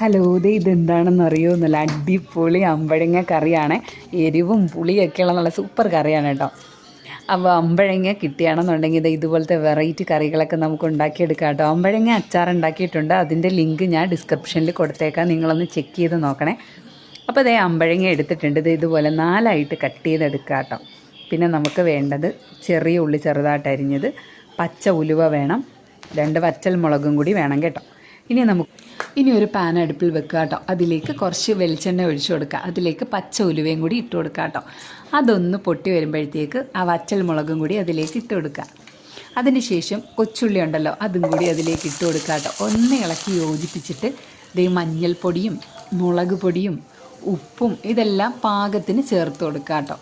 Hello ദേ ഇതെന്താണെന്ന് അറിയോ നല്ല അടിപൊളി അമ്പഴങ്ങ കറിയാണ്. എരിവും പുളിയൊക്കെയുള്ള നല്ല സൂപ്പർ കറിയാണ് കേട്ടോ. അപ്പോൾ അമ്പഴങ്ങ കിട്ടുകയാണെന്നുണ്ടെങ്കിൽ ഇത് ഇതുപോലത്തെ വെറൈറ്റി കറികളൊക്കെ നമുക്ക് ഉണ്ടാക്കിയെടുക്കാം കേട്ടോ. അമ്പഴങ്ങ അച്ചാർ ഉണ്ടാക്കിയിട്ടുണ്ട്. അതിന്റെ ലിങ്ക് ഞാൻ ഡിസ്ക്രിപ്ഷനിൽ കൊടുത്തേക്കാം. നിങ്ങളൊന്ന് ചെക്ക് ചെയ്ത് നോക്കണേ. അപ്പോൾ അതേ അമ്പഴങ്ങ എടുത്തിട്ടുണ്ട്. ഇത് ഇതുപോലെ നാലായിട്ട് കട്ട് ചെയ്തെടുക്കുക കേട്ടോ. പിന്നെ നമുക്ക് വേണ്ടത് ചെറിയ ഉള്ളി ചെറുതായിട്ട് അരിഞ്ഞത് പച്ച ഉലുവ വേണം. രണ്ട് വറ്റൽ മുളകും കൂടി വേണം കേട്ടോ. ഇനി നമുക്ക് ഇനി ഒരു പാൻ അടുപ്പിൽ വെക്കുക കേട്ടോ. അതിലേക്ക് കുറച്ച് വെളിച്ചെണ്ണ ഒഴിച്ചു കൊടുക്കുക. അതിലേക്ക് പച്ച ഉലുവയും കൂടി ഇട്ട് കൊടുക്കുക കേട്ടോ. അതൊന്ന് പൊട്ടി വരുമ്പോഴത്തേക്ക് ആ വച്ചൽ മുളകും കൂടി അതിലേക്ക് ഇട്ട് കൊടുക്കുക. അതിനുശേഷം കൊച്ചുള്ളി ഉണ്ടല്ലോ അതും കൂടി അതിലേക്ക് ഇട്ട് കൊടുക്കുക കേട്ടോ. ഒന്ന് ഇളക്കി യോജിപ്പിച്ചിട്ട് ദേ മഞ്ഞൾപ്പൊടിയും മുളക് പൊടിയും ഉപ്പും ഇതെല്ലാം പാകത്തിന് ചേർത്ത് കൊടുക്കുക കേട്ടോ.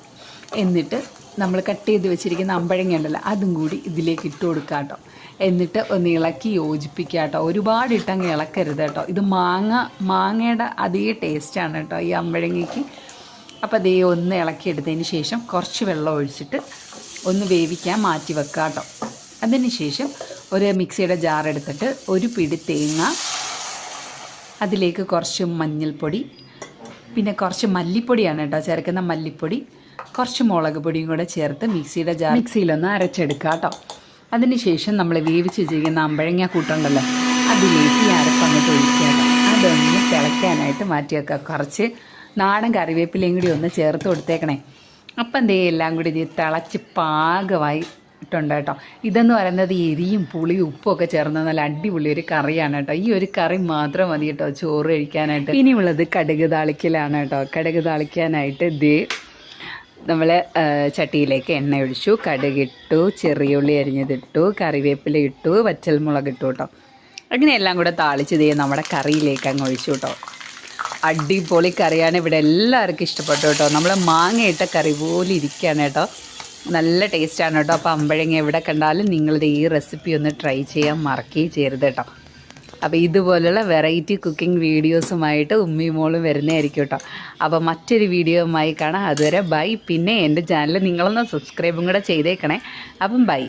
എന്നിട്ട് നമ്മൾ കട്ട് ചെയ്ത് വെച്ചിരിക്കുന്ന അമ്പഴങ്ങ ഉണ്ടല്ലോ അതും കൂടി ഇതിലേക്ക് ഇട്ട് കൊടുക്കുക കേട്ടോ. എന്നിട്ട് ഒന്ന് ഇളക്കി യോജിപ്പിക്കുക കേട്ടോ. ഒരുപാട് ഇട്ടങ്ങ് ഇളക്കരുത് കേട്ടോ. ഇത് മാങ്ങ മാങ്ങയുടെ അതേ ടേസ്റ്റാണ് കേട്ടോ ഈ അമ്പഴങ്ങയ്ക്ക്. അപ്പോൾ അതേ ഒന്ന് ഇളക്കിയെടുത്തതിന് ശേഷം കുറച്ച് വെള്ളം ഒഴിച്ചിട്ട് ഒന്ന് വേവിക്കാൻ മാറ്റി വെക്കുക കേട്ടോ. അതിന് ശേഷം ഒരു മിക്സിയുടെ ജാർ എടുത്തിട്ട് ഒരു പിടി തേങ്ങ അതിലേക്ക് കുറച്ച് മഞ്ഞൾപ്പൊടി പിന്നെ കുറച്ച് മല്ലിപ്പൊടിയാണ് കേട്ടോ ചേർക്കുന്ന മല്ലിപ്പൊടി. കുറച്ച് മുളക് പൊടിയും കൂടെ ചേർത്ത് മിക്സിയുടെ ജാർ മിക്സിയിലൊന്ന് അരച്ചെടുക്കുക കേട്ടോ അതിനുശേഷം നമ്മൾ വേവിച്ച് വെച്ചിരിക്കുന്ന അമ്പഴങ്ങ കൂട്ടുണ്ടല്ലോ അതിലേക്ക് ഈ അരപ്പങ്ങോട്ട് ഒഴിക്കാം അതൊന്ന് തിളയ്ക്കാനായിട്ട് മാറ്റി വെക്കുക. കുറച്ച് നാടൻ കറിവേപ്പിലയും കൂടി ഒന്ന് ചേർത്ത് കൊടുത്തേക്കണേ. അപ്പം എന്തേ എല്ലാം കൂടി ഇത് തിളച്ച് പാകമായി ഇട്ടുണ്ട് കേട്ടോ. ഇതെന്ന് പറയുന്നത് എരിയും പുളിയും ഉപ്പും ഒക്കെ ചേർന്ന നല്ല അടിപൊളി ഒരു കറിയാണ് കേട്ടോ. ഈ ഒരു കറി മാത്രം മതി കേട്ടോ ചോറ് കഴിക്കാനായിട്ട്. ഇനിയുള്ളത് കടുക് താളിക്കലാണ് കേട്ടോ. കടുക് താളിക്കാനായിട്ട് ദേ നമ്മൾ ചട്ടിയിലേക്ക് എണ്ണ ഒഴിച്ചു കടുകിട്ടു ചെറിയുള്ളി അരിഞ്ഞതിട്ടു കറിവേപ്പില ഇട്ടു വച്ചൽമുളക് ഇട്ടു കേട്ടോ അങ്ങനെ എല്ലാം കൂടെ താളിച്ച് ദേ നമ്മുടെ കറിയിലേക്ക് അങ്ങ് ഒഴിച്ചു കേട്ടോ അടിപൊളി കറിയാണ് ഇവിടെ എല്ലാവർക്കും ഇഷ്ടപ്പെട്ടു കേട്ടോ നമ്മൾ മാങ്ങയിട്ട കറി പോലെ ഇരിക്കുകയാണ് കേട്ടോ നല്ല ടേസ്റ്റാണ് കേട്ടോ അപ്പോൾ അമ്പഴങ്ങ എവിടെ കണ്ടാലും നിങ്ങളിത് ഈ റെസിപ്പി ഒന്ന് ട്രൈ ചെയ്യാൻ മറക്കുകയും ചെയ്യരുത് കേട്ടോ അപ്പോൾ ഇതുപോലുള്ള വെറൈറ്റി കുക്കിംഗ് വീഡിയോസുമായിട്ട് ഉമ്മീ മോളും വരുന്നതായിരിക്കും കേട്ടോ. അപ്പോൾ മറ്റൊരു വീഡിയോയുമായി കാണാം. അതുവരെ ബൈ പിന്നെ എന്റെ ചാനൽ നിങ്ങളൊന്ന് സബ്സ്ക്രൈബും കൂടെ ചെയ്തേക്കണേ. അപ്പം ബൈ